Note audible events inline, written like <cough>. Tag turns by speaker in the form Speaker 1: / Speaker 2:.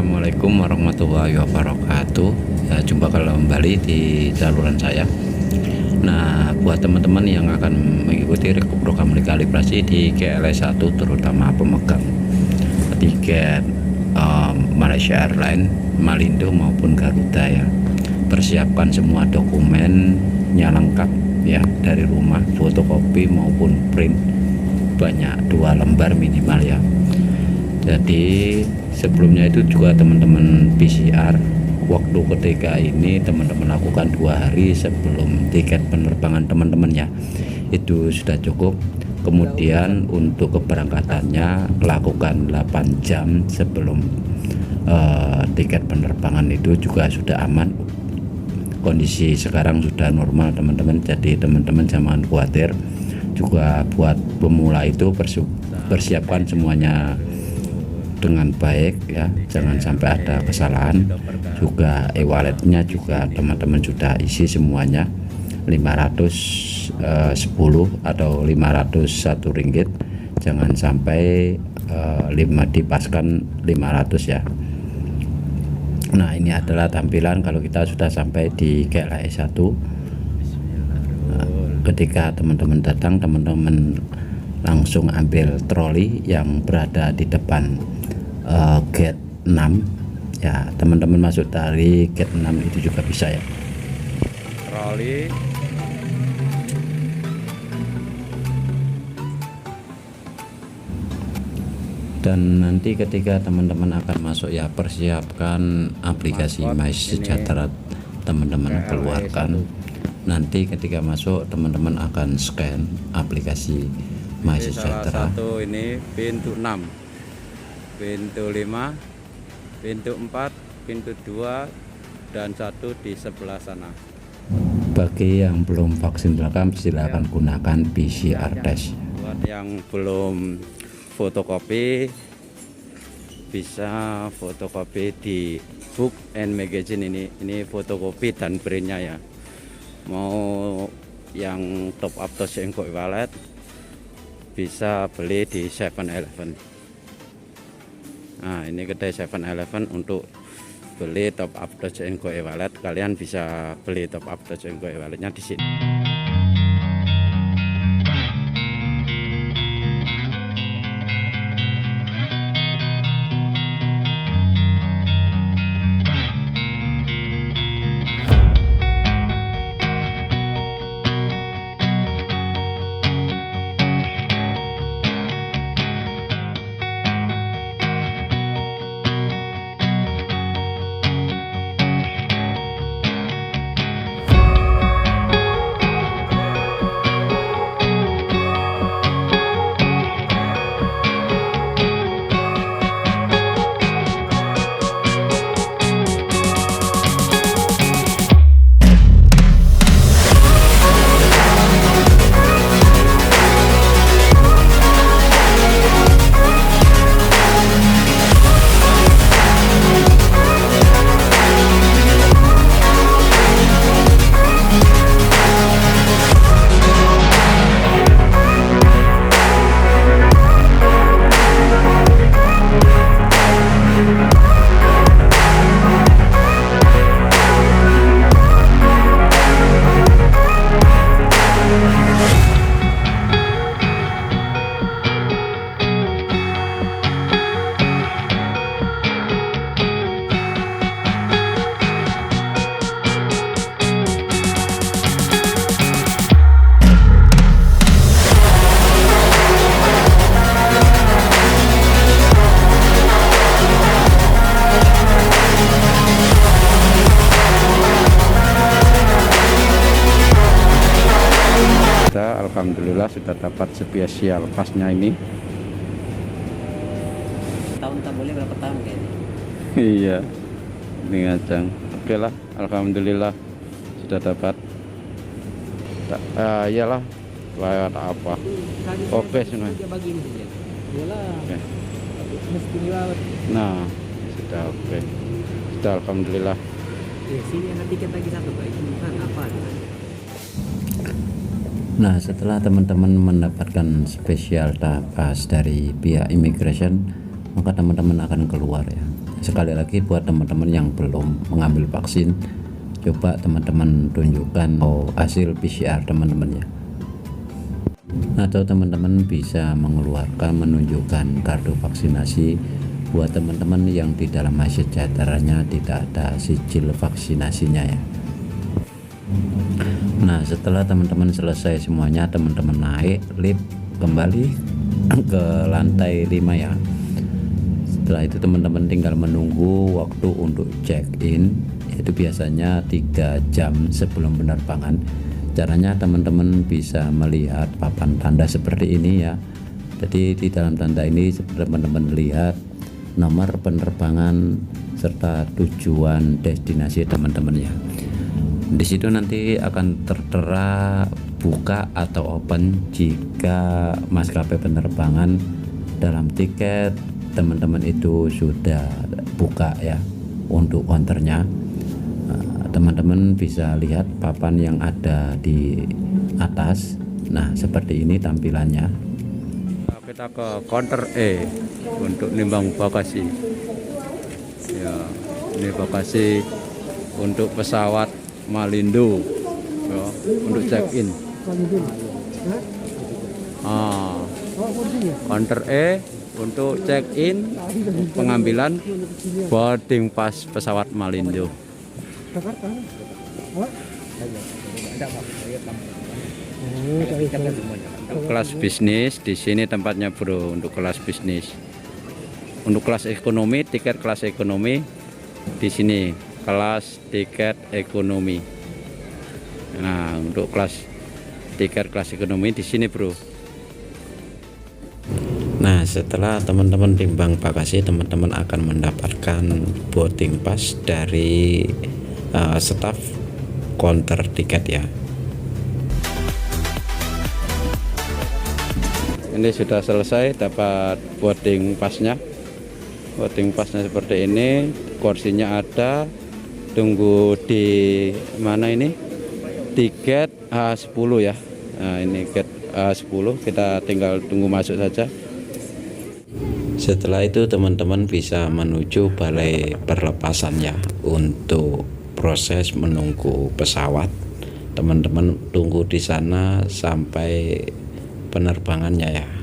Speaker 1: Assalamualaikum warahmatullahi wabarakatuh. Ya, Jumpa kembali di saluran saya. Nah buat teman-teman yang akan mengikuti program rekalibrasi di GLS 1 terutama pemegang tiket um, Malaysia Airlines, Malindo maupun Garuda ya. Persiapkan semua dokumennya lengkap ya dari rumah fotokopi maupun print. Banyak dua lembar minimal ya jadi sebelumnya itu juga teman-teman PCR waktu ketika ini teman-teman lakukan dua hari sebelum tiket penerbangan teman-teman ya. Itu sudah cukup. Kemudian untuk keberangkatannya lakukan 8 jam sebelum uh, tiket penerbangan itu juga sudah aman. Kondisi sekarang sudah normal teman-teman. Jadi teman-teman jangan khawatir. Juga buat pemula itu persiapkan semuanya dengan baik ya. Jangan sampai ada kesalahan. Juga e-walletnya juga teman-teman sudah isi semuanya. 510 eh, atau 501 ringgit. Jangan sampai uh, 5 dipaskan 500 ya. Nah ini adalah tampilan kalau kita sudah sampai di GLAE 1 nah, ketika teman-teman datang teman-teman langsung ambil troli yang berada di depan uh, gate 6 ya teman-teman masuk dari gate 6 itu juga bisa ya.
Speaker 2: Troli
Speaker 1: dan nanti ketika teman-teman akan masuk ya persiapkan aplikasi My Sejahtera teman-teman keluarkan. nanti ketika masuk teman-teman akan scan aplikasi My Sejahtera.
Speaker 2: ini pintu 6 pintu 5 pintu 4 pintu 2 dan satu di sebelah sana.
Speaker 1: Bagi yang belum vaksin lengkap silakan ya. gunakan PCR ya, test.
Speaker 2: Buat yang belum fotokopi bisa fotokopi di book and magazine ini. Ini fotokopi dan printnya ya. Mau yang top up to wallet bisa beli di 7-Eleven nah ini kedai 7-Eleven untuk beli top up Dojo Go e-wallet. Kalian bisa beli top up Dojo Go e-walletnya di sini Alhamdulillah sudah dapat spesial pasnya ini.
Speaker 3: Tahun tak boleh berapa tahun kayaknya? <laughs>
Speaker 2: Iya ini ngajang. Oke lah Alhamdulillah sudah dapat. Uh, iyalah lewat apa? Oke semua nah sudah oke. Okay. sudah Alhamdulillah.
Speaker 3: Ya, sini ada tiket lagi satu itu apa
Speaker 1: Nah setelah teman-teman mendapatkan spesial pas dari pihak immigration maka teman-teman akan keluar ya. Sekali lagi buat teman-teman yang belum mengambil vaksin coba teman-teman tunjukkan hasil PCR teman-teman ya. Atau teman-teman bisa mengeluarkan menunjukkan kartu vaksinasi. Buat teman-teman yang di dalam hasil sejahteranya tidak ada sijil vaksinasinya ya nah setelah teman-teman selesai semuanya teman-teman naik lift kembali <clears throat> ke lantai 5 ya. Setelah itu teman-teman tinggal menunggu waktu untuk check in itu biasanya tiga jam sebelum penerbangan. Caranya teman-teman bisa melihat papan tanda seperti ini ya. Jadi di dalam tanda ini teman-teman lihat nomor penerbangan serta tujuan destinasi teman-teman ya di situ nanti akan tertera buka atau open jika maskapai penerbangan dalam tiket teman-teman itu sudah buka ya untuk konternya. Nah, teman-teman bisa lihat papan yang ada di atas. Nah seperti ini tampilannya.
Speaker 2: Kita ke counter E untuk nimbang bagasi. Ya ini bagasi untuk pesawat Malindo. Ya, untuk check in. Ah counter E untuk check in. Pengambilan boarding pass pesawat Malindo. Kelas bisnis di sini tempatnya bro untuk kelas bisnis. Untuk kelas ekonomi tiket kelas ekonomi di sini kelas tiket ekonomi. Nah untuk kelas tiket kelas ekonomi di sini bro.
Speaker 1: Nah, setelah teman-teman timbang bagasi, teman-teman akan mendapatkan boarding pass dari uh, staf counter tiket ya.
Speaker 2: ini sudah selesai dapat boarding passnya. Boarding passnya seperti ini kursinya ada tunggu di mana ini tiket A10 ya nah ini tiket A10 kita tinggal tunggu masuk saja
Speaker 1: Setelah itu teman-teman bisa menuju balai perlepasan ya untuk proses menunggu pesawat. Teman-teman tunggu di sana sampai penerbangannya ya.